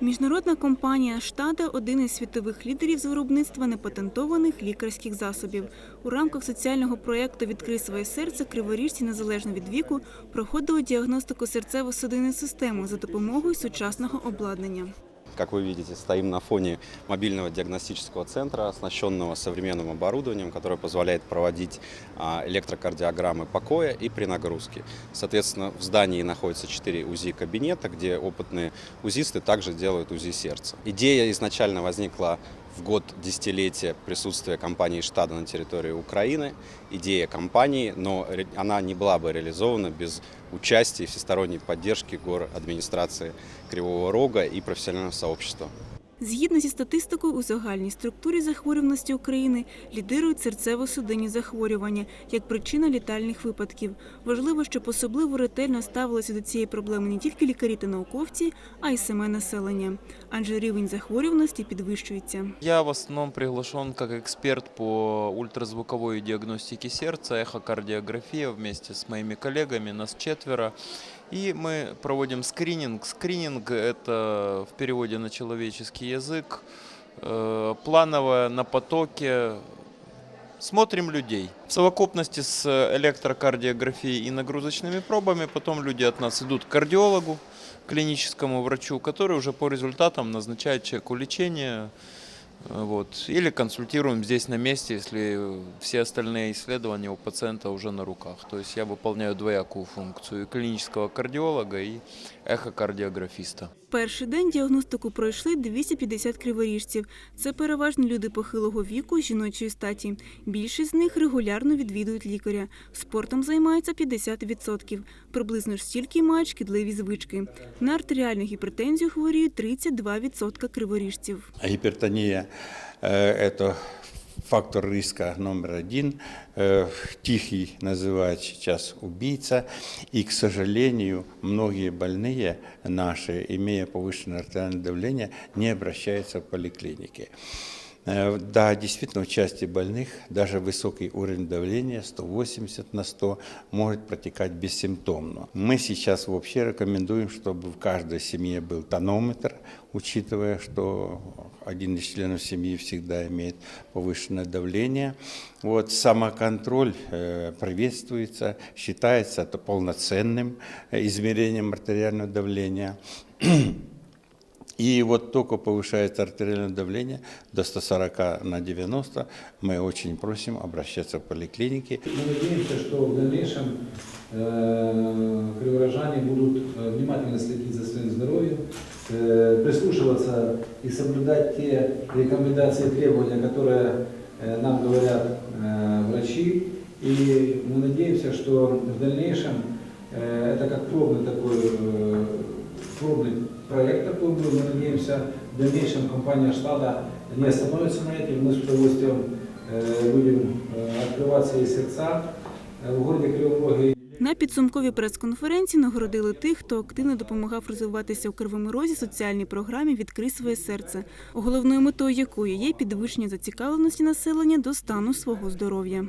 Міжнародна компанія «Штада» – один із світових лідерів з виробництва непатентованих лікарських засобів. У рамках соціального проєкту «Відкрий своє серце» криворіжці незалежно від віку проходили діагностику серцево-судинної системи за допомогою сучасного обладнання. Как вы видите, стоим на фоне мобильного диагностического центра, оснащенного современным оборудованием, которое позволяет проводить а, электрокардиограммы покоя и при нагрузке. Соответственно, в здании находится 4 УЗИ-кабинета, где опытные УЗИсты также делают УЗИ сердца. Идея изначально возникла в год десятилетия присутствия компании «Штада» на территории Украины. Идея компании, но ре- она не была бы реализована без участия и всесторонней поддержки гор администрации Кривого Рога и профессионального сообщества. Згідно зі статистикою, у загальній структурі захворюваності України лідирують серцево-судинні захворювання як причина літальних випадків. Важливо, щоб особливо ретельно ставилися до цієї проблеми не тільки лікарі та науковці, а й саме населення. Адже рівень захворюваності підвищується. Я в основном приглашен как эксперт по ультразвуковой диагностике сердца, эхокардиография вместе с моими коллегами, нас четверо. И мы проводим скрининг. Скрининг – это в переводе на человеческий язык, э, плановое, на потоке, Смотрим людей. В совокупности с электрокардиографией и нагрузочными пробами потом люди от нас идут к кардиологу, клиническому врачу, который уже по результатам назначает человеку лечение. э, Вот. Или консультируем здесь на месте, если все остальные исследования у пациента уже на руках. То есть я выполняю двоякую функцию и клинического кардиолога, и эхокардиографиста. Перший день діагностику пройшли 250 криворіжців. Це переважно люди похилого віку, жіночої статі. Більшість з них регулярно відвідують лікаря. Спортом займається 50%. Приблизно ж стільки мають шкідливі звички. На артеріальну гіпертензію хворіють 32% криворіжців. Гипертония э, – это фактор риска номер один. Э, Тихий называют сейчас убийца. И, к сожалению, многие больные наши, имея повышенное артериальное давление, не обращаются в поликлиники. Э, Да, действительно, у части больных даже высокий уровень давления 180 на 100 может протекать бессимптомно. Мы сейчас вообще рекомендуем, чтобы в каждой семье был тонометр, учитывая, что один из членов семьи всегда имеет повышенное давление. Вот, самоконтроль э, приветствуется, считается это полноценным э, измерением артериального давления. И вот только повышается артериальное давление до 140 на 90, мы очень просим обращаться в поликлиники. Мы надеемся, что в дальнейшем э, криворожане будут э, внимательно следить за своим здоровьем, э, прислушиваться и соблюдать те рекомендации и требования, которые э, нам говорят э, врачи. И мы надеемся, что в дальнейшем э, это как пробный такой э, пробный проект такой был. Мы надеемся, в дальнейшем компания штата не остановится на этом. Мы с удовольствием э, будем э, открывать свои сердца э, в городе Кривом Роге. На підсумковій прес-конференції нагородили тих, хто активно допомагав розвиватися у Кривому Розі соціальній програмі Відкрий своє серце, головною метою якої є підвищення зацікавленості населення до стану свого здоров'я.